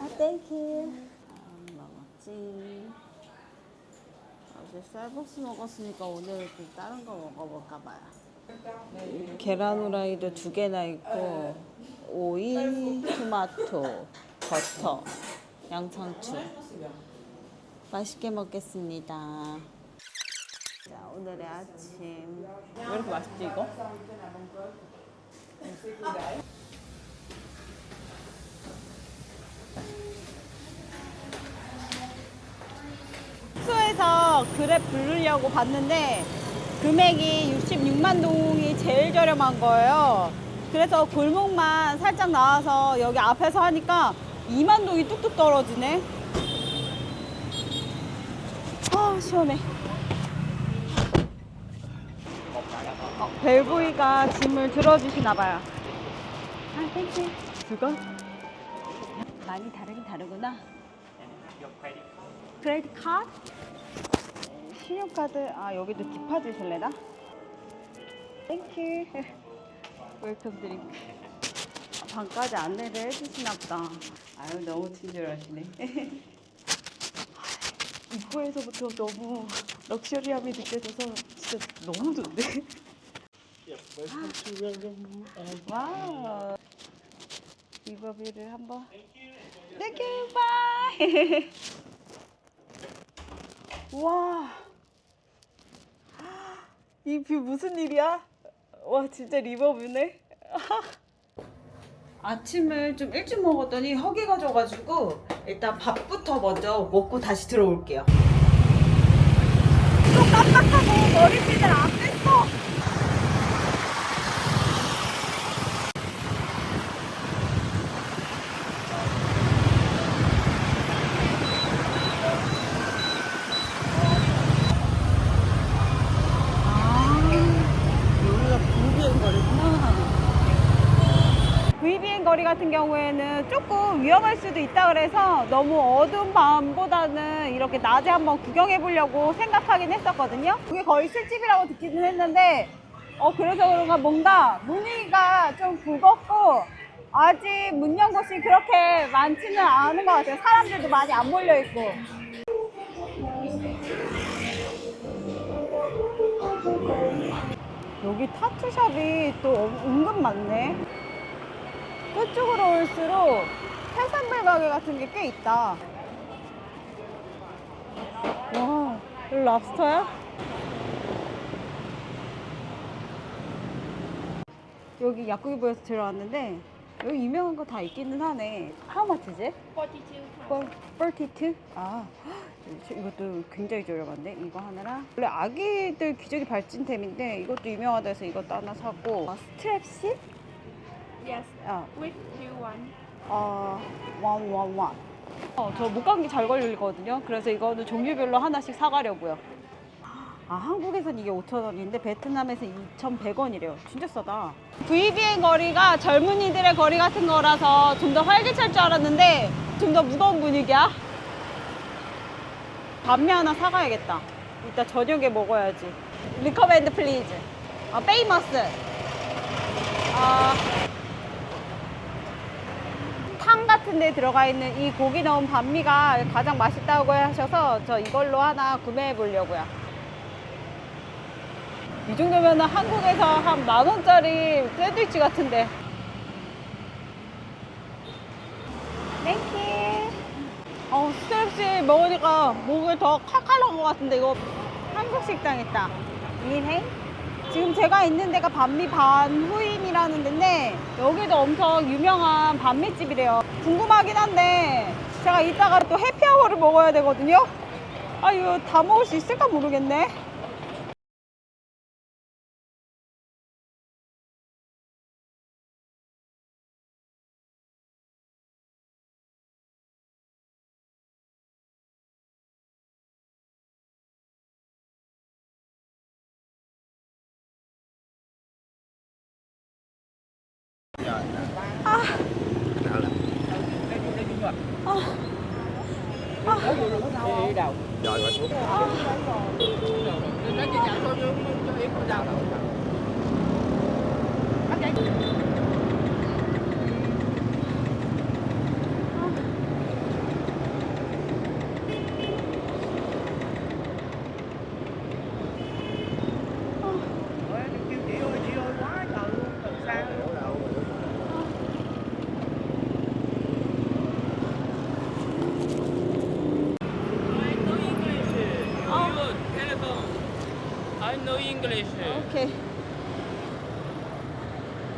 아, 땡큐. 아, 먹었지. 어제 쌀국수 먹었으니까 오늘 좀 다른 거 먹어볼까 봐요. 계란 후라이도 두 개나 있고 오이, 토마토, 버터, 양상추. 맛있게 먹겠습니다. 자, 오늘의 아침. 왜 이렇게 맛있지 이거? 그랩 부르려고 봤는데 금액이 66만 동이 제일 저렴한 거예요. 그래서 골목만 살짝 나와서 여기 앞에서 하니까 2만 동이 뚝뚝 떨어지네. 아 시원해. 어, 벨보이가 짐을 들어주시나 봐요. 아 땡큐. 그거? 많이 다르긴 다르구나. 크레딧 카드? 신용카드 아 여기도 디파짓 할래나? 땡큐. 웰컴 드링크. 아, 방까지 안내를 해주시나 보다. 아유 너무 친절하시네. 입구에서부터 너무 럭셔리함이 느껴져서 진짜 너무 좋네 와우. 리버비를 한번. 땡큐. 바이. 와. 이 뷰 무슨 일이야? 와 진짜 리버뷰네. 아침을 좀 일찍 먹었더니 허기가 져가지고 일단 밥부터 먼저 먹고 다시 들어올게요. 또 깜빡하고 머리핀을 안뺐어. 여기가 VBN 거리구나. VBN 거리 같은 경우에는 조금 위험할 수도 있다 그래서 너무 어두운 밤보다는 이렇게 낮에 한번 구경해 보려고 생각하긴 했었거든요. 그게 거의 술집이라고 듣기는 했는데 어 그래서 그런가 뭔가 분위기가 좀 굵었고 아직 문 연 곳이 그렇게 많지는 않은 것 같아요. 사람들도 많이 안 몰려 있고. 여기 타투샵이 또 은- 은근 많네. 끝쪽으로 올수록 해산물 가게 같은 게 꽤 있다. 와, 여기 랍스터야? 여기 약국이보에서 들어왔는데 여기 유명한 거 다 있기는 하네. How much is it? 42 42? 아, 헉, 이것도 굉장히 저렴한데? 이거 하나랑. 원래 아기들 기저귀 발진템인데 이것도 유명하다 해서 이것도 하나 사고. 아, 스트랩십? Yes. 아, do you want? 어, 원, 원, 원. 어, 저 목감기 잘 걸리거든요. 그래서 이거는 종류별로 하나씩 사가려고요. 아, 한국에선 이게 5,000원인데 베트남에서 2,100원이래요. 진짜 싸다. VBN 거리가 젊은이들의 거리 같은 거라서 좀 더 활기찰 줄 알았는데 좀 더 무거운 분위기야. 반미 하나 사가야겠다. 이따 저녁에 먹어야지. 리커밴드 플리즈. 아, 페이머스. 아, 탕 같은 데 들어가 있는 이 고기 넣은 반미가 가장 맛있다고 하셔서 저 이걸로 하나 구매해 보려고요. 이 정도면 한국에서 한 만 원짜리 샌드위치 같은데. 땡큐. 어, 스트랩시 먹으니까 목이 더 칼칼한 것 같은데 이거 한국 식당 있다. 이행? 지금 제가 있는 데가 반미 반후인이라는 데인데 여기도 엄청 유명한 반미집이래요. 궁금하긴 한데 제가 이따가 또 해피아워를 먹어야 되거든요. 아 이거 다 먹을 수 있을까 모르겠네. đầu rồi rồi xuống Hãy cho kênh English. 오케이.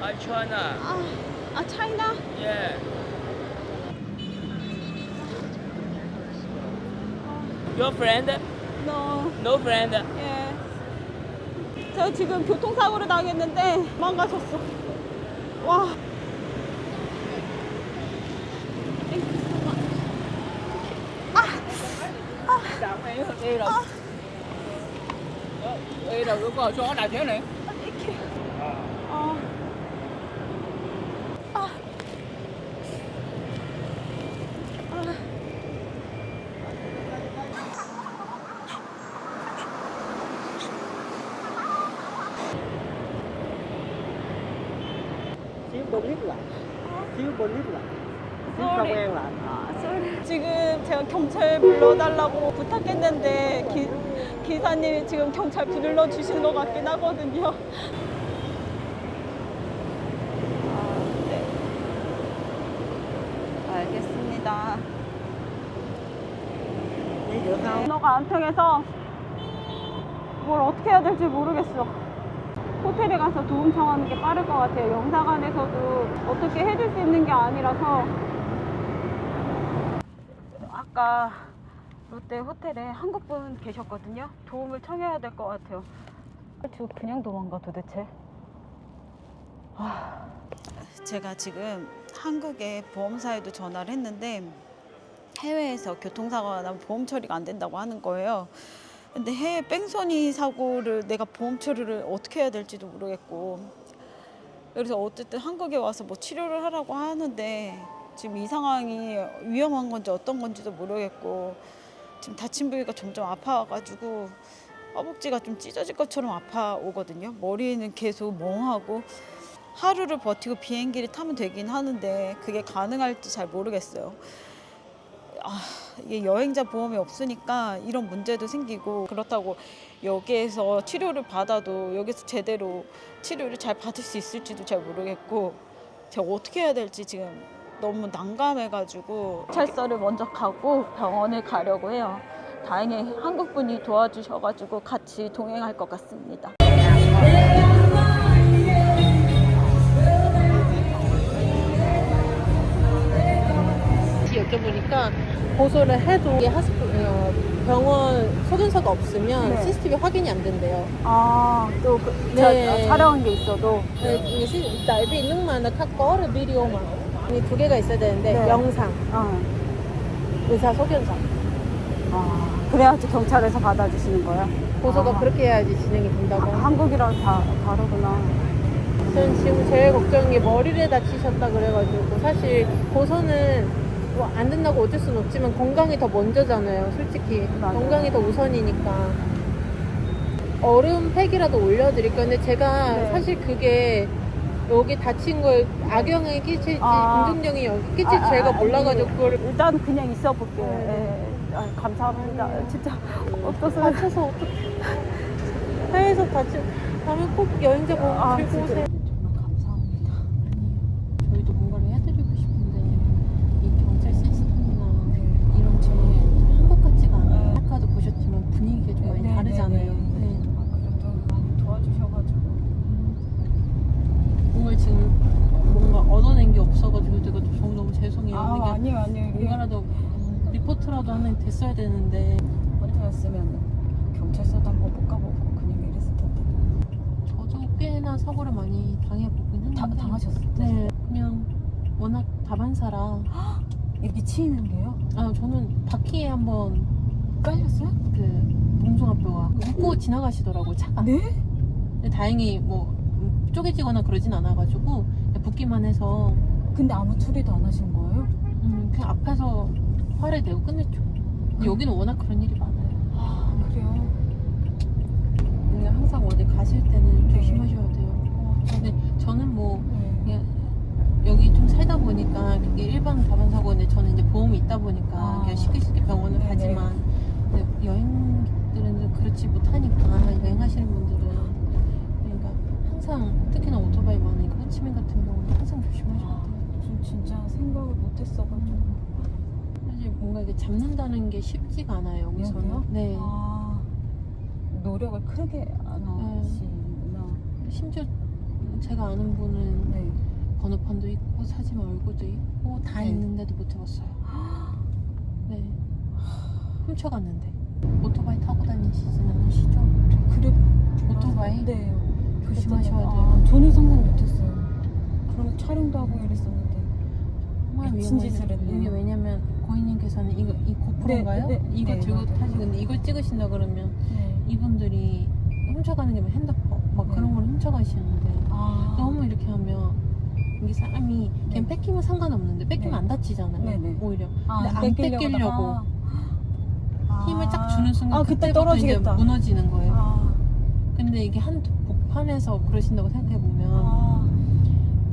I China. 아, 아 차이나? Yeah. Your friend? No. No friend. 예. 저 지금 교통사고를 당했는데 망가졌어. 와. Đi rồi. đi đầu cứ vào chỗ đạp thế này. 제가 경찰 불러달라고 부탁했는데 기, 기사님이 지금 경찰 불러 주시는 것 같긴 하거든요. 아, 네. 알겠습니다. được không 언어가 안 통해서 뭘 어떻게 해야 될지 모르겠어. 호텔에 가서 도움 청하는 게 빠를 것 같아요. 영사관에서도 어떻게 해줄 수 있는 게 아니라서. 아까 롯데 호텔에 한국분 계셨거든요. 도움을 청해야 될 것 같아요. 저 그냥 도망가 도대체? 아, 제가 지금 한국의 보험사에도 전화를 했는데 해외에서 교통사고가 나면 보험 처리가 안 된다고 하는 거예요. 근데 해외 뺑소니 사고를 내가 보험 처리를 어떻게 해야 될지도 모르겠고 그래서 어쨌든 한국에 와서 뭐 치료를 하라고 하는데 지금 이 상황이 위험한 건지 어떤 건지도 모르겠고 지금 다친 부위가 점점 아파가지고 허벅지가 좀 찢어질 것처럼 아파오거든요. 머리는 계속 멍하고 하루를 버티고 비행기를 타면 되긴 하는데 그게 가능할지 잘 모르겠어요. 아, 이게 여행자 보험이 없으니까 이런 문제도 생기고 그렇다고 여기에서 치료를 받아도 여기서 제대로 치료를 잘 받을 수 있을지도 잘 모르겠고 제가 어떻게 해야 될지 지금 너무 난감해가지고 찰서를 먼저 가고 병원을 가려고 해요. 다행히 한국 분이 도와주셔가지고 같이 동행할 것 같습니다. 여쭤보니까 고소를 해도 이게 하스, 어, 병원 소견서가 없으면 네. CCTV 확인이 안 된대요. 아, 또 그, 네. 촬영한 게 있어도 네, nó khác có được video mà 이 두 개가 있어야 되는데 네. 영상, 어. 의사 소견서 아, 그래야지 경찰에서 받아주시는 거야? 고소가 아. 그렇게 해야지 진행이 된다고. 아, 한국이랑 다 다르구나. 전 지금 제일 걱정인 게 머리를 다치셨다 그래가지고 사실 고소는 뭐 안 된다고 어쩔 수는 없지만 건강이 더 먼저잖아요 솔직히 맞아요. 건강이 더 우선이니까 얼음 팩이라도 올려드릴게요 근데 제가 네. 사실 그게 여기 다친 거에 악영향이 끼칠지 아. 긍정적인 영향이 끼칠지 아, 아, 제가 아니, 몰라가지고 그거를 일단 그냥 있어 볼게요. 네. 예. 아, 감사합니다. 진짜 어떠세요? 다쳐서 어떻게 해외에서 다치 다음에 꼭 여행자 보고 아, 들고 진짜. 오세요 정말 감사합니다. 저희도 뭔가를 해드리고 싶은데 이 경찰 시스템이나 이런 제 한국 같지가 않아요. 아까도 보셨지만 분위기가 좀 많이 네, 다르잖아요. 네, 네. 네. 아, 그래도 많이 도와주셔가지고. 정말 지금 뭔가 얻어낸 게 없어가지고 제가 좀 너무 죄송해요. 아, 아니요, 아니요. 이거라도 음, 리포트라도 하나 됐어야 되는데 혼자였으면 경찰서도 한번 못 가보고 그냥 이랬을 텐데. 저도 꽤나 사고를 많이 당해보긴 했는데 다, 당하셨어요? 네. 그냥 워낙 다반사라 이렇게 치이는 게요? 아 저는 바퀴에 한번 깔렸어요? 그 봉숭아뼈가 웃고 지나가시더라고요 차가 네? 근데 다행히 뭐 음, 쪼개지거나 그러진 않아가지고 붓기만 해서 근데 아무 처리도 안 하신 거예요? 음, 그냥 앞에서 화를 내고 끝냈죠 근데 여기는 워낙 그런 일이 많아요 아, 그래요? 그냥 항상 어디 가실 때는 네. 조심하셔야 돼요 어, 근데 저는 뭐 네. 그냥 여기 좀 살다 보니까 그게 일반 다반 사고인데 저는 이제 보험이 있다 보니까 아. 그냥 쉽게 쉽게 병원을 네네. 가지만 근데 여행객들은 좀 그렇지 못하니까 여행하시는 분들은 그러니까 항상 특히나 오토바이 많으니까 호치민 같은 경우는 항상 조심하셔야 돼요. 전 진짜 생각을 못했어가지고. 사실 뭔가 이게 잡는다는 게 쉽지가 않아요 여기서는. 여기요? 네. 아, 노력을 크게 안 하시구나. 심지어 제가 아는 분은 네. 번호판도 있고 사진 얼굴도 있고 다 네. 있는데도 못 해봤어요. 네. 훔쳐갔는데 오토바이 타고 다니시진 않으시죠? 그래 오토바이? 네. 조심하셔야 돼요. 아, 전혀 상상 못했어요. 그러면 촬영도 하고 이랬었는데. 정말 미친. 짓을 했네요. 이게 왜냐면 고객님께서는 이거 이 고프로인가요? 네, 네, 네. 이거 네, 들고 맞아요. 타시는데 이걸 찍으신다 그러면 네. 이분들이 훔쳐가는 게 뭐 핸드폰 막 네. 그런 걸 훔쳐가시는데 아. 너무 이렇게 하면 이게 사람이 그냥 뺏기면 상관없는데 뺏기면 네. 안 다치잖아요. 네, 네. 오히려 아, 근데 안 뺏기려고 뺏기려고 아. 힘을 딱 주는 순간 아, 그때 떨어지겠다. 무너지는 거예요. 아. 근데 이게 한 복판에서 그러신다고 생각해 보면 아.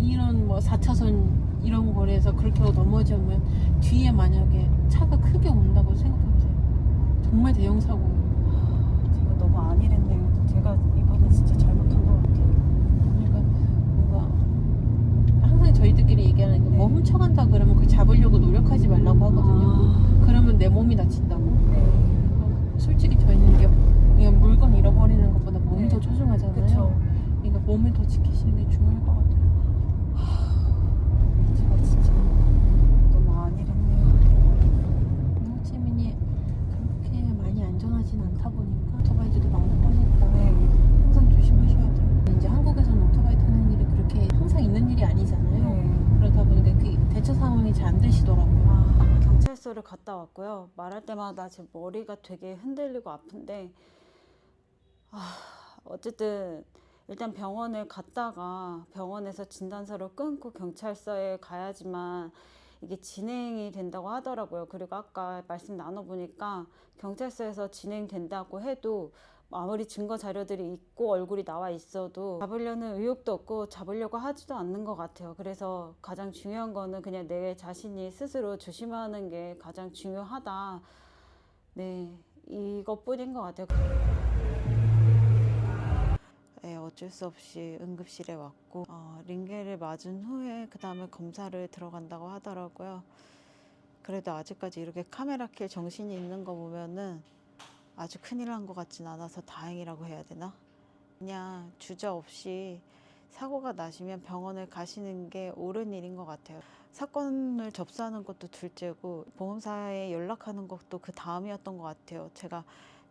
이런 뭐 4차선 이런 거리에서 그렇게 넘어지면 뒤에 만약에 차가 크게 온다고 생각해 보세요. 정말 대형 사고. 제가 너무 안일했네요. 제가 이번에 진짜 잘못한 것 같아요. 그러니까 뭔가 항상 저희들끼리 얘기하는 게뭐 네. 훔쳐간다 그러면 그 잡으려고 노력하지 말라고 하거든요. 아. 그러면 내 몸이 다친다고. 네. 솔직히 저희는 이게 그냥 물건 잃어버리는 것보다 몸이 네. 더 소중하잖아요. 그쵸. 그러니까 몸을 더 지키시는 게 중요할 것 같아요. 제가 진짜 너무 안일했네요. 호치민이 그렇게 많이 안전하진 않다 보니까 오토바이들도 많고 하니까 네. 항상 조심하셔야 돼요. 이제 한국에서는 오토바이 타는 일이 그렇게 항상 있는 일이 아니잖아요. 네. 그러다 보니까 그 상황이 잘 안 되시더라고요. 아, 경찰서를 갔다 왔고요. 말할 때마다 제 머리가 되게 흔들리고 아픈데, 아, 어쨌든 일단 병원을 갔다가 병원에서 진단서를 끊고 경찰서에 가야지만 이게 진행이 된다고 하더라고요. 그리고 아까 말씀 나눠보니까 경찰서에서 진행된다고 해도 아무리 증거 자료들이 있고 얼굴이 나와 있어도 잡으려는 의욕도 없고 잡으려고 하지도 않는 것 같아요. 그래서 가장 중요한 거는 그냥 내 자신이 스스로 조심하는 게 가장 중요하다. 네, 이것뿐인 것 같아요. 네, 어쩔 수 없이 응급실에 왔고 어, 링겔을 맞은 후에 그 다음에 검사를 들어간다고 하더라고요. 그래도 아직까지 이렇게 카메라 킬 정신이 있는 거 보면은 아주 큰일 난 것 같진 않아서 다행이라고 해야 되나? 그냥 주저 없이 사고가 나시면 병원을 가시는 게 옳은 일인 것 같아요. 사건을 접수하는 것도 둘째고 보험사에 연락하는 것도 그 다음이었던 것 같아요. 제가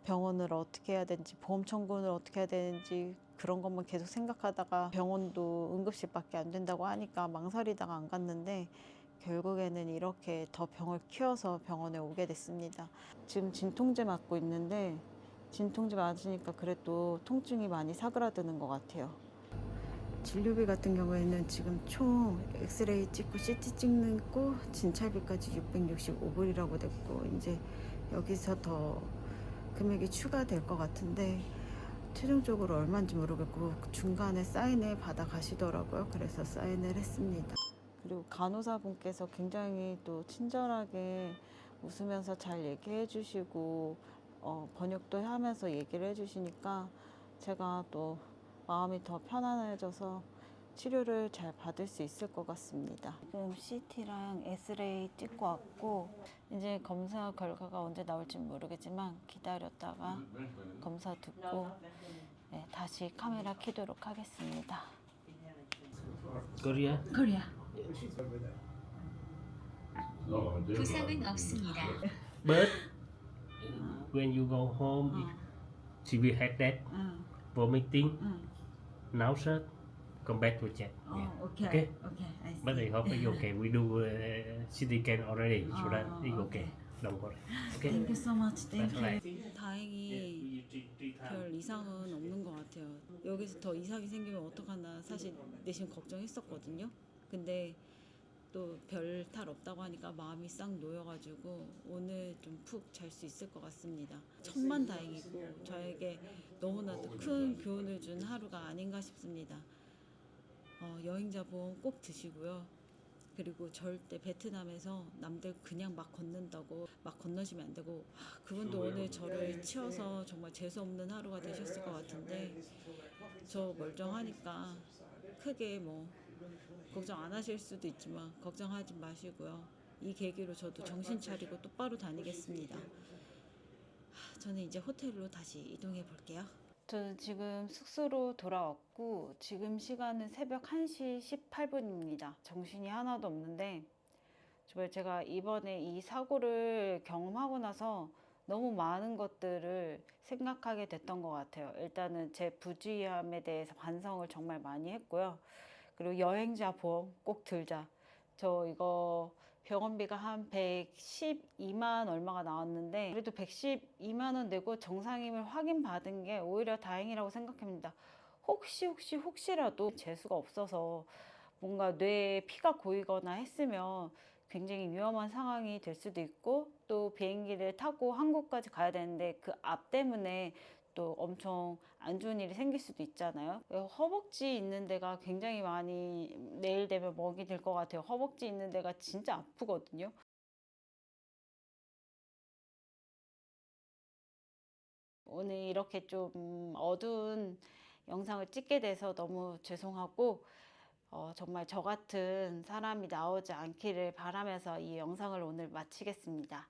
병원을 어떻게 해야 되는지 보험 청구를 어떻게 해야 되는지 그런 것만 계속 생각하다가 병원도 응급실밖에 안 된다고 하니까 망설이다가 안 갔는데 결국에는 이렇게 더 병을 키워서 병원에 오게 됐습니다. 지금 진통제 맞고 있는데 진통제 맞으니까 그래도 통증이 많이 사그라드는 것 같아요. 진료비 같은 경우에는 지금 총 엑스레이 찍고 CT 찍는 거 진찰비까지 665불이라고 됐고 이제 여기서 더 금액이 추가될 것 같은데 최종적으로 얼마인지 모르겠고 중간에 사인을 받아 가시더라고요. 그래서 사인을 했습니다. 그리고 간호사분께서 굉장히 또 친절하게 웃으면서 잘 얘기해 주시고 어, 번역도 하면서 얘기를 해 주시니까 제가 또 마음이 더 편안해져서 치료를 잘 받을 수 있을 것 같습니다. 지금 CT랑 엑스레이 찍고 왔고 이제 검사 결과가 언제 나올지 모르겠지만 기다렸다가 검사 듣고 네, 다시 카메라 켜도록 하겠습니다. Korea. 코리아 부상은 없습니다. But when you go home, if she will have that 응, vomiting, 응. nausea, come back to check. 어, Yeah. 오케이, Okay. 오케이, I see. But I hope it's okay. We do uh, CT scan already, so that Ah, it's okay. okay. Don't worry. Okay. Thank you so much. Thank That's right. you. 다행히 별 이상은 없는 것 같아요. 여기서 더 이상이 생기면 어떡하나 사실 내심 걱정했었거든요. 근데 또 별 탈 없다고 하니까 마음이 싹 놓여가지고 오늘 좀 푹 잘 수 있을 것 같습니다. 천만 다행이고 저에게 너무나도 큰 교훈을 준 하루가 아닌가 싶습니다. 어, 여행자 보험 꼭 드시고요. 그리고 절대 베트남에서 남들 그냥 막 건넌다고 막 건너시면 안 되고 아, 그분도 오늘 저를 치워서 정말 재수 없는 하루가 되셨을 것 같은데 저 멀쩡하니까 크게 뭐 걱정 안 하실 수도 있지만 걱정하지 마시고요. 이 계기로 저도 정신 차리고 똑바로 다니겠습니다. 아, 저는 이제 호텔로 다시 이동해 볼게요. 저는 지금 숙소로 돌아왔고 지금 시간은 새벽 1시 18분입니다. 정신이 하나도 없는데 정말 제가 이번에 이 사고를 경험하고 나서 너무 많은 것들을 생각하게 됐던 것 같아요. 일단은 제 부주의함에 대해서 반성을 정말 많이 했고요. 그리고 여행자 보험 꼭 들자. 저 이거 병원비가 한 112만 얼마가 나왔는데 그래도 112만 원 내고 정상임을 확인받은 게 오히려 다행이라고 생각합니다. 혹시 혹시 혹시라도 재수가 없어서 뭔가 뇌에 피가 고이거나 했으면 굉장히 위험한 상황이 될 수도 있고 또 비행기를 타고 한국까지 가야 되는데 그 앞 때문에 또 엄청 안 좋은 일이 생길 수도 있잖아요. 허벅지 있는 데가 굉장히 많이 내일 되면 먹이 될 것 같아요. 허벅지 있는 데가 진짜 아프거든요. 오늘 이렇게 좀 어두운 영상을 찍게 돼서 너무 죄송하고 어, 정말 저 같은 사람이 나오지 않기를 바라면서 이 영상을 오늘 마치겠습니다.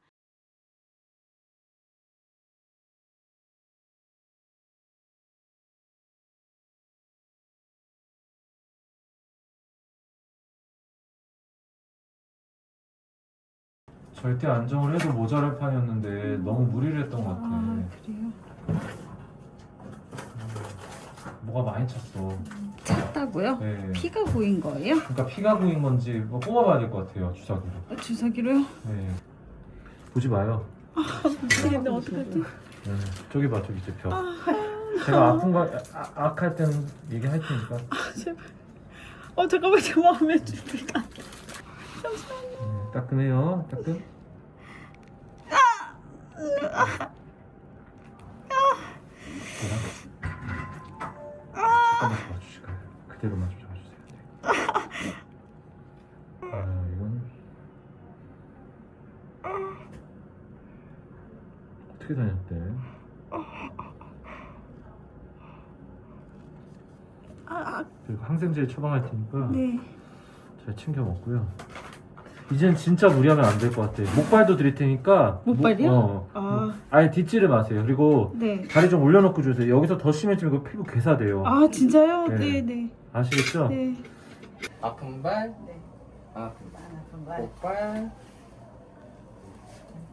절대 안정을 해도 모자랄 판이었는데 너무 무리를 했던 것 같아. 그래요? 뭐가 많이 찼어. 찼다고요? 네. 피가 고인 거예요? 그러니까 피가 고인 건지 뭐 뽑아봐야 될 것 같아요 주사기로. 어, 주사기로요? 네. 보지 마요. 미치겠네 어떡하지? 네. 저기 봐 저기 제 벽. 제가 아픈 거 아, 악할 때는 얘기할 테니까. 어 잠깐만 제 마음에 준비가 네, 따끔해요. 따끔. 잠깐만 봐주실까요? 그대로만 좀 잡아주세요. 네. 아 이건 어떻게 다녔대? 그리고 항생제 처방할 테니까 잘 챙겨 먹고요. 이젠 진짜 무리하면 안 될 것 같아. 목발도 드릴 테니까. 목발이요? 목- 어. 아. 아예 뒷지를 마세요. 그리고 네. 다리 좀 올려놓고 주세요. 여기서 더 심해지면 그 피부 괴사돼요. 아 진짜요? 네. 네 네. 아시겠죠? 네. 아픈 발, 아픈 목발.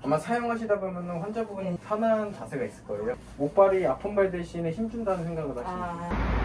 아마 사용하시다 보면 환자분이 편한 자세가 있을 거예요. 목발이 아픈 발 대신에 힘준다는 생각을 하시면 돼요.